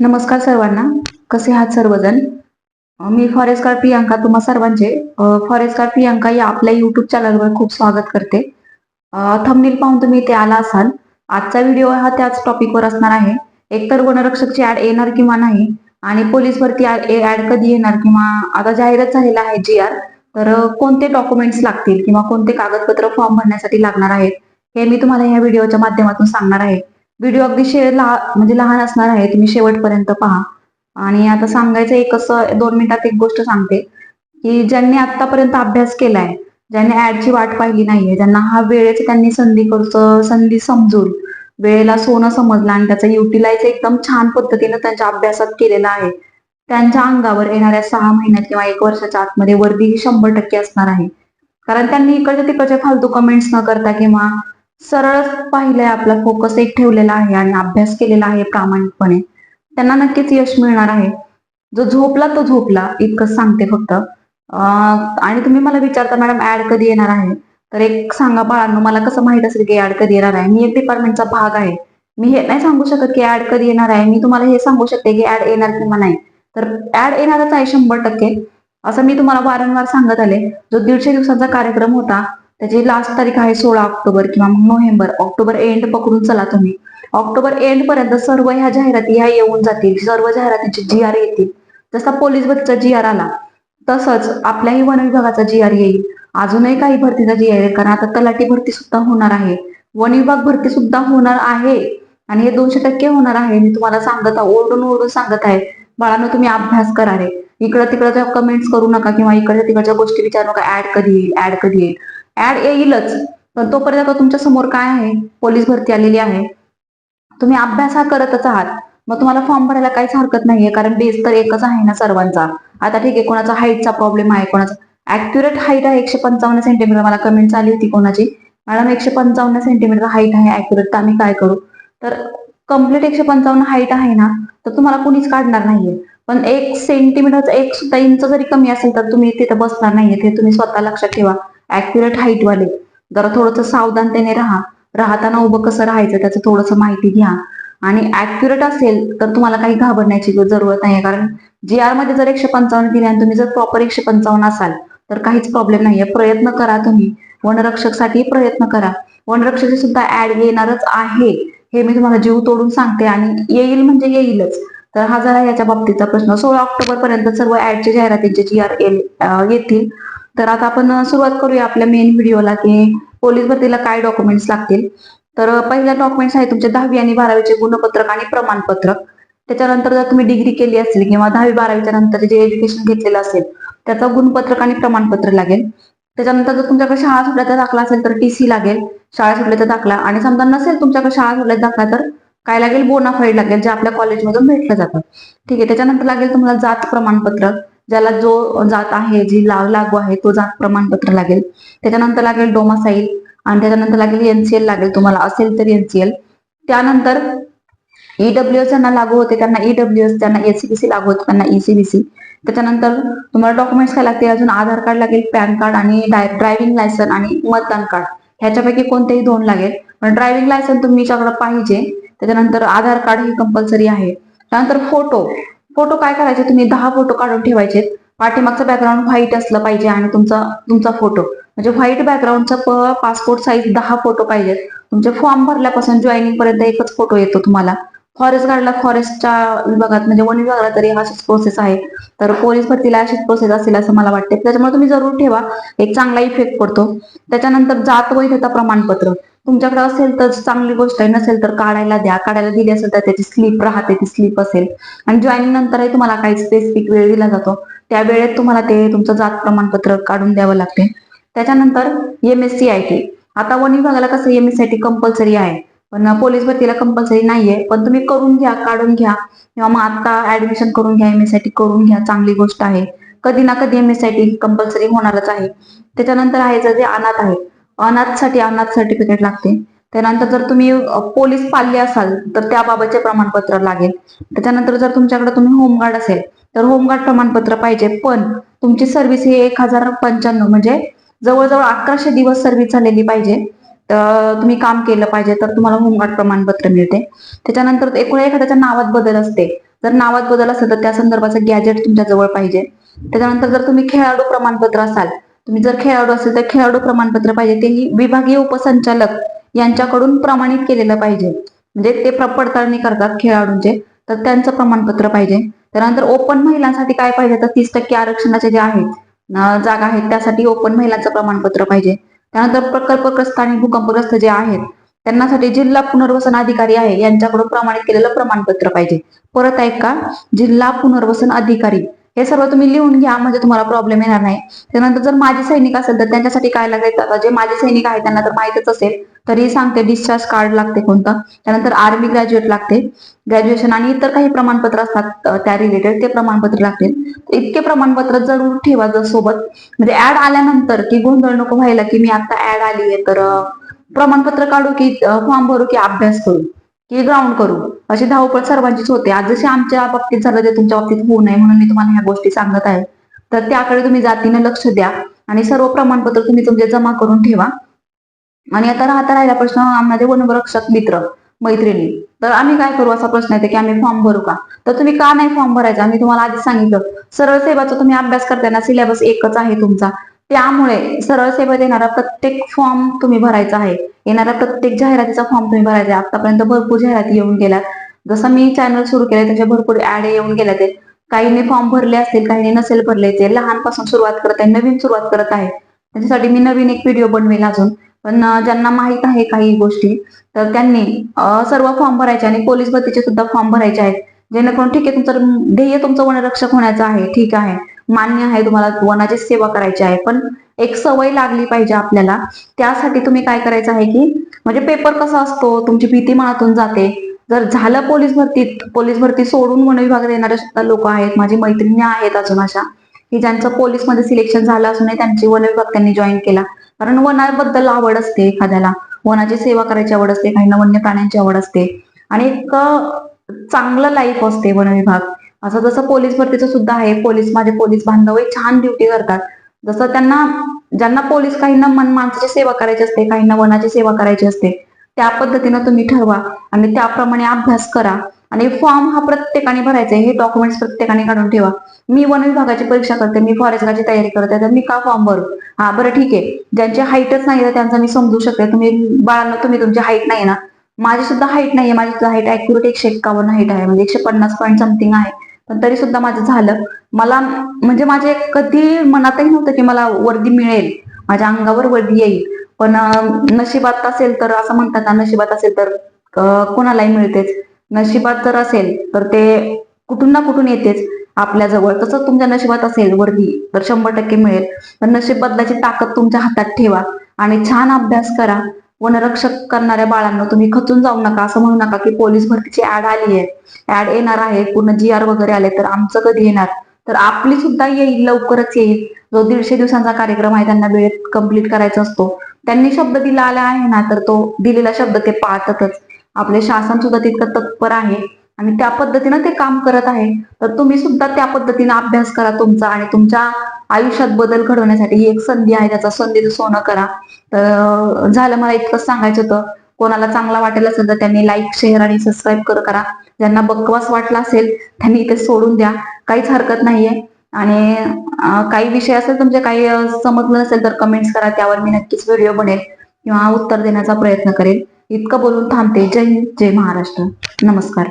नमस्कार सर्वांना. कसे आहात सर्वजण? मी फॉरेस्टकार प्रियांका तुम्हा सर्वांचे. फॉरेस्टकार प्रियांका या आपल्या युट्यूब चॅनलवर खूप स्वागत करते. थंबनेल पाहून तुम्ही इथे आला असाल. आजचा व्हिडिओ हा त्याच टॉपिकवर असणार आहे. एकतर वनरक्षकची ऍड येणार किंवा नाही आणि पोलीस भरती ऍड कधी येणार किंवा आता जाहिरात झालेला आहे जी आर तर कोणते डॉक्युमेंट्स लागतील किंवा कोणते कागदपत्र फॉर्म भरण्यासाठी लागणार आहेत हे मी तुम्हाला या व्हिडिओच्या माध्यमातून सांगणार आहे. व्हिडिओ अगदी शे म्हणजे लहान असणार आहे तुम्ही शेवटपर्यंत पहा. आणि आता सांगायचं एक असं दोन मिनिटात एक गोष्ट सांगते की ज्यांनी आतापर्यंत अभ्यास केलाय ज्यांनी ऍडची वाट पाहिली नाहीये ज्यांना हा वेळेच त्यांनी संधी करतो संधी समजून वेळेला सोनं समजलं आणि त्याचा युटिलाइज एकदम छान पद्धतीने त्यांच्या अभ्यासात केलेला आहे. त्यांच्या अंगावर येणाऱ्या सहा महिन्यात किंवा एक वर्षाच्या आतमध्ये वर्दी ही शंभर टक्के असणार आहे. कारण त्यांनी इकडच्या तिकडच्या फालतू कमेंट्स न करता किंवा सरळ पाहिलंय आपला फोकस एक ठेवलेला आहे आणि अभ्यास केलेला आहे प्रामाणिकपणे. त्यांना नक्कीच यश मिळणार आहे. जो झोपला तो झोपला इतकंच सांगते फक्त. आणि तुम्ही मला विचारता मॅडम ऍड कधी येणार आहे? तर एक सांगा बाळांनो मला कसं माहीत असेल की ऍड कधी येणार आहे? मी एक डिपार्टमेंटचा भाग आहे. मी हे नाही सांगू शकत की ऍड कधी येणार आहे. मी तुम्हाला हे सांगू शकते की ऍड येणार किंवा नाही. तर ऍड येणारच आहे शंभर टक्के. असं मी तुम्हाला वारंवार सांगत आले. जो दीडशे दिवसाचा कार्यक्रम होता त्याची लास्ट तारीख आहे सोळा ऑक्टोबर किंवा मग नोव्हेंबर. ऑक्टोबर एंड पकडून चला तुम्ही. ऑक्टोबर एंड पर्यंत सर्व ह्या जाहिराती ह्या येऊन जातील. सर्व जाहिरातीची जी आर येतील. जसा पोलीस भरतीचा जी आर आला तसंच आपल्याही वन विभागाचा जी आर येईल. अजूनही काही भरतीचा जी आर येईल. कारण आता तलाठी भरती सुद्धा होणार आहे. वन विभाग भरती सुद्धा होणार आहे. आणि हे दोनशे टक्के होणार आहे. मी तुम्हाला सांगत आहे ओरडून ओरडून सांगत आहे. बाळांनो तुम्ही अभ्यास करा रे. इकडं तिकडं कमेंट्स करू नका किंवा इकडच्या तिकडच्या गोष्टी विचारू नका. ऍड कधी येईल? ऍड कधी येईल? ऍड येईलच. पण तोपर्यंत आता तुमच्यासमोर काय आहे? पोलीस भरती आलेली आहे. तुम्ही अभ्यास हा करतच आहात. मग तुम्हाला फॉर्म भरायला काहीच हरकत नाहीये कारण बेस तर एकच आहे ना सर्वांचा. आता ठीक आहे कोणाचा हाईटचा प्रॉब्लेम आहे कोणाचा ऍक्युरेट हाईट आहे एकशे पंचावन्न सेंटीमीटर मला कमेंट आली होती कोणाची? मॅडम एकशे पंचावन्न सेंटीमीटर हाईट आहे ऍक्युरेट तर आम्ही काय करू? तर कंप्लीट एकशे पंचावन्न हाईट आहे ना तर तुम्हाला कुणीच काढणार नाहीये. पण एक सेंटीमीटर एक सुद्धा इंच जरी कमी असेल तर तुम्ही तिथे बसणार नाहीये. ते तुम्ही स्वतः लक्षात ठेवा. ऍक्युरेट हाईट वाले. जरा थोडंसं सावधानतेने राहा. राहताना उभं कसं राहायचं त्याचं थोडंसं माहिती घ्या. आणि ऍक्युरेट असेल तर तुम्हाला काही घाबरण्याची जरूरत नाही कारण जी आरमध्ये जर एकशे पंचावन्न दिले आणि तुम्ही जर प्रॉपर एकशे पंचावन्न असाल तर काहीच प्रॉब्लेम नाहीये. प्रयत्न करा तुम्ही. वनरक्षकसाठी प्रयत्न करा. वनरक्षक सुद्धा ऍड येणारच आहे. हे मी तुम्हाला जीव तोडून सांगते. आणि येईल म्हणजे येईलच. तर हा झाला याच्या बाबतीचा प्रश्न. सोळा ऑक्टोबर पर्यंत सर्व ऍडच्या जाहिरातींचे जी आर येतील. तर आता आपण सुरुवात करूया आपल्या मेन व्हिडिओला की पोलीस भरतीला काय डॉक्युमेंट्स लागतील. तर पहिला डॉक्युमेंट्स आहे तुमचे दहावी आणि बारावीचे गुणपत्रक आणि प्रमाणपत्रक. त्याच्यानंतर जर तुम्ही डिग्री केली असेल किंवा दहावी बारावीच्या नंतर जे एज्युकेशन घेतलेलं असेल त्याचं गुणपत्रक आणि प्रमाणपत्र लागेल. त्याच्यानंतर जर तुमच्याकडे शाळा सुटल्याचा दाखला असेल तर टी सी लागेल. शाळा सुटल्याचा दाखला. आणि समजा नसेल तुमच्याकडे शाळा सुटल्याचा दाखला तर काय लागेल? बोनाफाईड लागेल जे आपल्या कॉलेजमधून भेटलं जातं. ठीक आहे त्याच्यानंतर लागेल तुम्हाला जात प्रमाणपत्र ज्याला जो जात आहे जी ला- लागू आहे तो जात प्रमाणपत्र लागेल. त्याच्यानंतर लागेल डोमासाईल आणि त्याच्यानंतर लागेल एनसीएल लागेल तुम्हाला. असेल तर एनसीएल त्यानंतर ईडब्ल्यू एस ज्यांना लागू होते त्यांना ईडब्ल्यू एस त्यांना एसीबीसी लागू होते त्यांना ईसीबीसी त्याच्यानंतर तुम्हाला डॉक्युमेंट्स काय लागतील? अजून आधार कार्ड लागेल पॅन कार्ड आणि ड्रायव्हिंग लायसन आणि मतदान कार्ड. ह्याच्यापैकी कोणतेही दोन लागेल. पण ड्रायव्हिंग लायसन तुमच्याकडे पाहिजे त्याच्यानंतर आधार कार्ड ही कंपल्सरी आहे. त्यानंतर फोटो फोटो काय करायचे? तुम्ही दहा फोटो काढून ठेवायचे. पाठीमागचं बॅकग्राऊंड व्हाईट असलं पाहिजे आणि तुमचा तुमचा फोटो म्हणजे व्हाईट बॅकग्राऊंडचा पासपोर्ट साईज दहा फोटो पाहिजेत. तुमचे फॉर्म भरल्यापासून जॉईनिंग पर्यंत एकच फोटो येतो तुम्हाला. फॉरेस्ट गार्डला फॉरेस्टच्या विभागात म्हणजे वन विभागाला तरी अशीच प्रोसेस आहे. तर पोलीस भरतीला अशीच प्रोसेस असेल असं मला वाटते त्याच्यामुळे तुम्ही जरूर ठेवा. एक चांगला इफेक्ट पडतो. त्याच्यानंतर जात वैधता प्रमाणपत्र. तुमच्याकडे असेल तर चांगली गोष्ट आहे. नसेल तर काढायला द्या. काढायला दिली असेल तर त्याची स्लिप राहते ती स्लिप असेल. आणि जॉईनिंग नंतरही तुम्हाला काही स्पेसिफिक वेळ दिला जातो. त्या वेळेत तुम्हाला ते तुमचं जात प्रमाणपत्र काढून द्यावं लागते. त्याच्यानंतर M S C I T आता वन विभागाला कसं M S I T compulsory आहे. पण पोलीस भरतीला कंपल्सरी नाहीये. पण तुम्ही करून घ्या काढून घ्या. किंवा मग आता ऍडमिशन करून घ्या एम एस आय टी करून घ्या. चांगली गोष्ट आहे. कधी ना कधी M S I T compulsory होणारच आहे. त्याच्यानंतर आहे जर जे अनाथ आहे. अनाथसाठी अनाथ सर्टिफिकेट लागते. त्यानंतर जर तुम्ही पोलीस पाल्य असाल तर त्याबाबतचे प्रमाणपत्र लागेल. त्याच्यानंतर जर तुमच्याकडे तुम्ही होमगार्ड असेल तर होमगार्ड प्रमाणपत्र पाहिजे. पण तुमची सर्व्हिस ही एक हजार पंच्याण्णव म्हणजे जवळजवळ अकराशे दिवस सर्व्हिस झालेली पाहिजे. तुम्ही काम केलं पाहिजे तर तुम्हाला होमगार्ड प्रमाणपत्र मिळते. त्याच्यानंतर एकूण एखाद्याच्या नावात बदल असते. जर नावात बदल असेल तर त्या संदर्भाचं गॅजेट तुमच्या जवळ पाहिजे. त्याच्यानंतर जर तुम्ही खेळाडू प्रमाणपत्र असाल तुम्ही जर खेळाडू असेल तर खेळाडू प्रमाणपत्र पाहिजे. तेही विभागीय उपसंचालक यांच्याकडून प्रमाणित केलेलं पाहिजे. म्हणजे ते पडताळणी करतात खेळाडूंचे. तर त्यांचं प्रमाणपत्र पाहिजे. त्यानंतर ओपन महिलांसाठी काय पाहिजे? तर तीस टक्के आरक्षणाचे जे आहेत जागा आहेत त्यासाठी ओपन महिलांचं प्रमाणपत्र पाहिजे. त्यानंतर प्रकल्पग्रस्त आणि भूकंपग्रस्त जे आहेत त्यांनासाठी जिल्हा पुनर्वसन अधिकारी आहे यांच्याकडून प्रमाणित केलेलं प्रमाणपत्र पाहिजे. परत ऐका जिल्हा पुनर्वसन अधिकारी हे सर्व तुम्ही लिहून घ्या म्हणजे तुम्हाला प्रॉब्लेम येणार नाही. त्यानंतर जर माझे सैनिक असेल तर त्यांच्यासाठी काय लागायचं? आता जे माझे सैनिक आहेत त्यांना तर माहितच असेल तरी सांगते डिस्चार्ज कार्ड लागते कोणतं. त्यानंतर आर्मी ग्रॅज्युएट लागते. ग्रॅज्युएशन आणि इतर काही प्रमाणपत्र असतात त्या रिलेटेड ते प्रमाणपत्र लागतील. इतके प्रमाणपत्र जरूर ठेवा जर सोबत. म्हणजे ऍड आल्यानंतर की गोंधळ नको व्हायला की मी आता ऍड आली आहे तर प्रमाणपत्र काढू की फॉर्म भरू की अभ्यास करू. की ग्राउंड करू. अशी धावपळ सर्वांचीच होते. आज जसे आमच्या बाबतीत झालं ते तुमच्या बाबतीत होऊ नये म्हणून मी तुम्हाला ह्या गोष्टी सांगत आहे. तर त्याकडे तुम्ही जातीने लक्ष द्या आणि सर्व प्रमाणपत्र तुम्ही तुमचे जमा करून ठेवा. आणि आता राहता राहिला प्रश्न आम्हाला वनरक्षक मित्र मैत्रिणी. तर आम्ही काय करू असा प्रश्न येतो की आम्ही फॉर्म भरू का? तर तुम्ही का नाही फॉर्म भरायचा? आम्ही तुम्हाला आधी सांगितलं. सरळ सेवाचा तुम्ही अभ्यास करताना सिलेबस एकच आहे तुमचा. त्यामुळे सरळ सेवेत येणारा प्रत्येक फॉर्म तुम्ही भरायचा आहे. येणारा प्रत्येक जाहिरातीचा फॉर्म तुम्ही भरायचा आहे. आतापर्यंत भरपूर जाहिराती येऊन गेल्या. जसं मी चॅनल सुरू केले त्याच्या भरपूर ऍड येऊन गेल्या ते. काहींनी फॉर्म भरले असतील काहींनी नसेल भरले ते. लहानपासून सुरुवात करत आहे नवीन सुरुवात करत आहे. त्याच्यासाठी मी नवीन एक व्हिडिओ बनवेल अजून. पण ज्यांना माहीत आहे काही गोष्टी तर त्यांनी सर्व फॉर्म भरायचे आणि पोलीस भरतीचे सुद्धा फॉर्म भरायचे आहेत. जेणेकरून ठीक आहे तुमचं ध्येय तुमचं वनरक्षक होण्याचं आहे. ठीक आहे. मान्य आहे तुम्हाला वनाची सेवा करायची आहे. पण एक सवय लागली पाहिजे आपल्याला. त्यासाठी तुम्ही काय करायचं आहे की म्हणजे पेपर कसा असतो तुमची भीती मनातून जाते. जर झालं पोलीस भरतीत पोलीस भरती सोडून वन विभागात येणारे सुद्धा लोक आहेत. माझी मैत्रिणी आहेत अजून अशा की ज्यांचं पोलीसमध्ये सिलेक्शन झालं असूनही त्यांची वन विभाग त्यांनी जॉईन केला. कारण वनाबद्दल आवड असते एखाद्याला. वनाची सेवा करायची आवड असते काहींना वन्य प्राण्यांची आवड असते. आणि एक चांगलं लाईफ असते वन विभाग. असं जसं पोलीस भरतीचं सुद्धा आहे पोलीस माझे पोलीस बांधव छान ड्युटी करतात. जसं त्यांना ज्यांना पोलीस काहींना मन माणसाची सेवा करायची असते काहींना वनाची सेवा करायची असते त्या पद्धतीनं तुम्ही ठरवा आणि त्याप्रमाणे अभ्यास करा. आणि फॉर्म हा प्रत्येकाने भरायचा आहे हे डॉक्युमेंट्स प्रत्येकाने काढून ठेवा. मी वन विभागाची परीक्षा करते मी फॉरेस्टची तयारी करते तर मी का फॉर्म भरू? हा बरं ठीक आहे. ज्यांची हाईटच नाही तर त्यांचा मी समजू शकते. तुम्ही बाळांना तुम्ही तुमची हाईट नाही ना. माझी सुद्धा हाईट नाहीये माझी सुद्धा हाईट ऍक्युरेट एकशे एक्कावन्न हाईट आहे. म्हणजे एकशे पन्नास पॉईंट समथिंग आहे. पण तरी सुद्धा माझं झालं. मला म्हणजे माझे कधी मनातही नव्हतं की मला वर्दी मिळेल. माझ्या अंगावर वर्दी येईल. पण नशिबात असेल तर असं म्हणतात ना नशिबात असेल तर कोणालाही मिळतेच. नशिबात जर असेल तर ते कुठून ना कुठून येतेच. आपल्या जवळ. तसंच तुमच्या नशिबात असेल वर्दी तर शंभर टक्के मिळेल. पण नशीब बदलाची ताकद तुमच्या हातात ठेवा आणि छान अभ्यास करा. वनरक्षक करणाऱ्या बाळांना तुम्ही खचून जाऊ नका. असं म्हणू नका की पोलीस भरतीची ऍड आली आहे. ऍड येणार आहे. पूर्ण जी आर वगैरे आले तर आमचं कधी येणार? तर आपली सुद्धा येईल लवकरच येईल. जो दीडशे दिवसांचा कार्यक्रम आहे त्यांना वेळेत कंप्लीट करायचा असतो. त्यांनी शब्द दिला आला आहे ना तर तो दिलेला शब्द ते पाळतातच आपले शासन सुद्धा तितकं तत्पर आहे. आणि त्या पद्धतीनं ते काम करत आहे. तर तुम्ही सुद्धा त्या पद्धतीनं अभ्यास करा तुमचा आणि तुमच्या आयुष्यात बदल घडवण्यासाठी ही एक संधी आहे त्याचा संधीचं सोनं करा. तर झालं मला इतकंच सांगायचं होतं. कोणाला चांगला वाटेल असेल तर त्यांनी लाईक शेअर आणि सबस्क्राईब कर करा. ज्यांना बकवास वाटला असेल त्यांनी इथे सोडून द्या. काहीच हरकत नाहीये. आणि काही विषय असेल तुमचे काही समजलं नसेल तर कमेंट्स करा. त्यावर मी नक्कीच व्हिडिओ बनेल किंवा उत्तर देण्याचा प्रयत्न करेल. इतकं बोलून थांबते. जय हिंद जय महाराष्ट्र. नमस्कार.